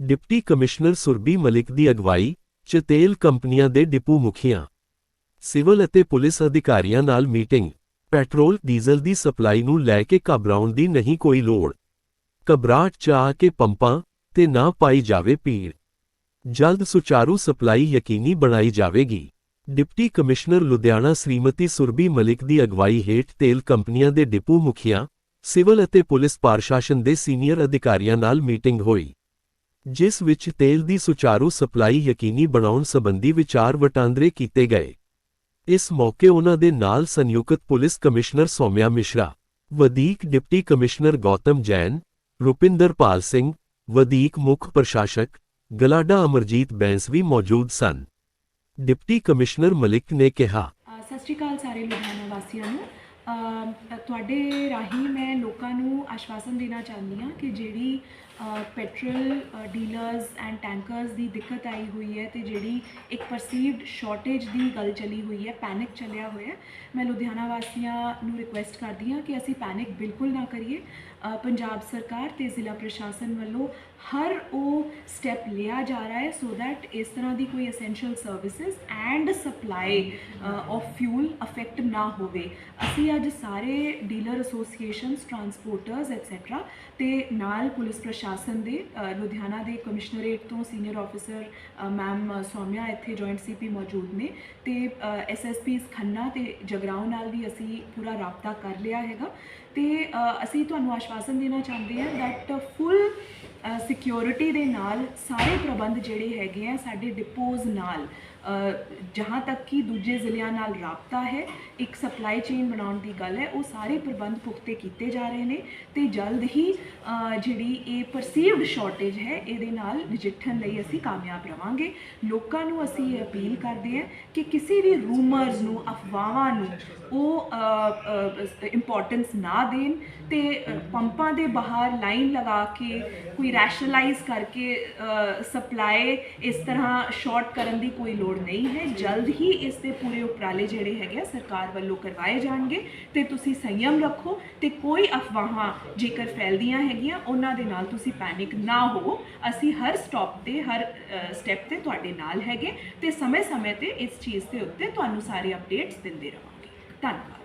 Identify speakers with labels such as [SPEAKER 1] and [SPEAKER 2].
[SPEAKER 1] Deputy commissioner Surbhi Malik ਦੀ ਅਗਵਾਈ ਚ ਤੇਲ ਕੰਪਨੀਆਂ ਦੇ ਡਿਪੂ ਮੁਖੀਆਂ, ਸਿਵਲ ਅਤੇ ਪੁਲਿਸ ਅਧਿਕਾਰੀਆਂ ਨਾਲ ਮੀਟਿੰਗ, ਪੈਟਰੋਲ, ਡੀਜ਼ਲ ਦੀ ਸਪਲਾਈ ਨੂੰ ਲੈ ਕੇ ਘਬਰਾਉਣ ਦੀ ਨਹੀਂ ਕੋਈ ਲੋੜ। ਘਬਰਾਹਟ ਚ ਆ ਕੇ ਪੰਪਾਂ ਤੇ ਨਾ ਪਾਈ ਜਾਵੇ ਭੀੜ। ਜਲਦ ਸੁਚਾਰੂ ਸਪਲਾਈ ਯਕੀਨੀ ਬਣਾਈ ਜਾਵੇਗੀ। ਡਿਪਟੀ ਕਮਿਸ਼ਨਰ ਲੁਧਿਆਣਾ ਸ਼੍ਰੀਮਤੀ ਸੁਰਬੀ ਮਲਿਕ ਦੀ ਅਗਵਾਈ ਹੇਠ ਤੇਲ ਕੰਪਨੀਆਂ ਦੇ ਡਿਪੂ ਮੁਖੀਆਂ, ਸਿਵਲ ਅਤੇ ਪੁਲਿਸ ਪ੍ਰਸ਼ਾਸਨ ਦੇ ਸੀਨੀਅਰ ਅਧਿਕਾਰੀਆਂ ਨਾਲ ਮੀਟਿੰਗ ਹੋਈ। ਜਿਸ ਵਿੱਚ ਤੇਲ ਦੀ ਸੁਚਾਰੂ ਸਪਲਾਈ ਯਕੀਨੀ ਬਣਾਉਣ ਸੰਬੰਧੀ ਵਿਚਾਰ ਵਟਾਂਦਰੇ ਕੀਤੇ ਗਏ। ਇਸ ਮੌਕੇ ਉਹਨਾਂ ਦੇ ਨਾਲ ਸੰਯੁਕਤ ਪੁਲਿਸ ਕਮਿਸ਼ਨਰ ਸੌਮਿਆ ਮਿਸ਼ਰਾ, ਵਧੀਕ ਡਿਪਟੀ ਕਮਿਸ਼ਨਰ ਗੌਤਮ ਜੈਨ, ਰੁਪਿੰਦਰਪਾਲ ਸਿੰਘ, ਵਧੀਕ ਮੁੱਖ ਪ੍ਰਸ਼ਾਸਕ ਗਲਾਡਾ ਅਮਰਜੀਤ ਬੈਂਸ ਵੀ ਮੌਜੂਦ ਸਨ। ਡਿਪਟੀ ਕਮਿਸ਼ਨਰ ਮਲਿਕ ਨੇ ਕਿਹਾ
[SPEAKER 2] ਸਤਿ ਸ਼੍ਰੀ ਅਕਾਲ ਸਾਰੇ ਲੁਧਿਆਣਾ ਵਾਸੀਆਂ ਨੂੰ। ਤੁਹਾਡੇ ਰਾਹੀਂ ਮੈਂ ਲੋਕਾਂ ਨੂੰ ਆਸ਼ਵਾਸਨ ਦੇਣਾ ਚਾਹੁੰਦੀ ਹਾਂ ਕਿ ਜਿਹੜੀ ਪੈਟਰੋਲ ਡੀਲਰਸ ਐਂਡ ਟੈਂਕਰਸ ਦੀ ਦਿੱਕਤ ਆਈ ਹੋਈ ਹੈ ਤੇ ਜਿਹੜੀ ਇੱਕ ਪਰਸੀਵਡ ਸ਼ਾਰਟੇਜ ਦੀ ਗੱਲ ਚਲੀ ਹੋਈ ਹੈ ਪੈਨਿਕ ਚੱਲਿਆ ਹੋਇਆ ਮੈਂ ਲੁਧਿਆਣਾ ਵਾਸੀਆਂ ਨੂੰ ਰਿਕੁਐਸਟ ਕਰਦੀ ਹਾਂ ਕਿ ਅਸੀਂ ਪੈਨਿਕ ਬਿਲਕੁਲ ਨਾ ਕਰੀਏ। ਪੰਜਾਬ ਸਰਕਾਰ ਤੇ ਜ਼ਿਲ੍ਹਾ ਪ੍ਰਸ਼ਾਸਨ ਵੱਲੋਂ ਹਰ ਉਹ ਸਟੈਪ ਲਿਆ ਜਾ ਰਿਹਾ ਹੈ ਸੋ ਥੈਟ ਇਸ ਤਰ੍ਹਾਂ ਦੀ ਕੋਈ essential services and supply of fuel affect ਨਾ ਹੋਵੇ। ਅਸੀਂ ਅੱਜ ਸਾਰੇ ਡੀਲਰ ਐਸੋਸੀਏਸ਼ਨਸ, ਟਰਾਂਸਪੋਰਟਰਸ ਐਟਸੈਟਰਾ ਤੇ ਨਾਲ ਪੁਲਿਸ ਪ੍ਰਸ਼ਾਸਨ ਦੇ ਲੁਧਿਆਣਾ ਦੇ ਕਮਿਸ਼ਨਰੇਟ ਤੋਂ ਸੀਨੀਅਰ ਆਫੀਸਰ ਮੈਮ ਸੌਮਿਆ ਇੱਥੇ ਜੁਆਇੰਟ ਸੀਪੀ ਮੌਜੂਦ ਨੇ ਤੇ ਐਸਐਸਪੀਸ ਖੰਨਾ ਤੇ ਜਗਰਾਉਂ ਨਾਲ ਵੀ ਅਸੀਂ ਪੂਰਾ ਰਾਬਤਾ ਕਰ ਲਿਆ ਹੈਗਾ ਤੇ ਅਸੀਂ ਤੁਹਾਨੂੰ ਆਸ਼ਵਾਸਨ ਦੇਣਾ ਚਾਹੁੰਦੇ ਹਾਂ ਦੈਟ ਫੁੱਲ ਸਿਕਿਉਰਿਟੀ ਦੇ ਨਾਲ ਸਾਰੇ ਪ੍ਰਬੰਧ ਜਿਹੜੇ ਹੈਗੇ ਆ ਸਾਡੇ ਡਿਪੋਜ਼ ਨਾਲ ਜਹਾਂ ਤੱਕ ਕਿ ਦੂਜੇ ਜ਼ਿਲ੍ਹਿਆਂ ਨਾਲ ਰਾਬਤਾ ਹੈ, ਇੱਕ ਸਪਲਾਈ ਚੇਨ ਬਣਾਉਣ ਦੀ ਗੱਲ ਹੈ, ਉਹ ਸਾਰੇ ਪ੍ਰਬੰਧ ਪੁਖਤੇ ਕੀਤੇ ਜਾ ਰਹੇ ਨੇ ਤੇ ਜਲਦ ਹੀ ਜਿਹੜੀ ਇਹ ਪਰਸੀਵਡ ਸ਼ਾਰਟੇਜ ਹੈ, ਇਹਦੇ ਨਾਲ ਨਜਿੱਠਣ ਲਈ ਅਸੀਂ ਕਾਮਯਾਬ ਰਵਾਂਗੇ। ਲੋਕਾਂ ਨੂੰ ਅਸੀਂ ਇਹ ਅਪੀਲ ਕਰਦੇ ਹਾਂ ਕਿ ਕਿਸੇ ਵੀ ਰੂਮਰਸ ਨੂੰ, ਅਫਵਾਹਾਂ ਨੂੰ ਉਹ ਇੰਪੋਰਟੈਂਸ ਨਾ ਦੇਣ ਤੇ ਪੰਪਾਂ ਦੇ ਬਾਹਰ ਲਾਈਨ ਲਗਾ ਕੇ, ਕੋਈ ਰੈਸ਼ਨਲਾਈਜ਼ ਕਰਕੇ ਸਪਲਾਈ ਇਸ ਤਰ੍ਹਾਂ ਸ਼ਾਰਟ ਕਰਨ ਦੀ ਕੋਈ ਲੋੜ ਨਹੀਂ ਹੈ। ਜਲਦ ਹੀ ਇਸ ਦੇ ਪੂਰੇ ਉਪਰਾਲੇ ਜਿਹੜੇ ਹੈਗੇ ਆ ਸਰਕਾਰ ਵੱਲੋਂ ਕਰਵਾਏ ਜਾਣਗੇ ਤੇ ਤੁਸੀਂ ਸੰਯਮ ਰੱਖੋ ਤੇ ਕੋਈ ਅਫਵਾਹਾਂ ਜੇਕਰ ਫੈਲਦੀਆਂ ਹੈਗੀਆਂ, ਉਹਨਾਂ ਦੇ ਨਾਲ ਤੁਸੀਂ ਪੈਨਿਕ ਨਾ ਹੋਵੋ। ਅਸੀਂ ਹਰ ਸਟਾਪ ਤੇ, ਹਰ ਸਟੈਪ ਤੇ ਤੁਹਾਡੇ ਨਾਲ ਹੈਗੇ ਤੇ ਸਮੇਂ-ਸਮੇਂ ਤੇ ਇਸ ਚੀਜ਼ ਦੇ ਉੱਤੇ ਤੁਹਾਨੂੰ ਸਾਰੇ ਅਪਡੇਟਸ ਦਿੰਦੇ ਰਹਾਂਗੇ। ਧੰਨਵਾਦ।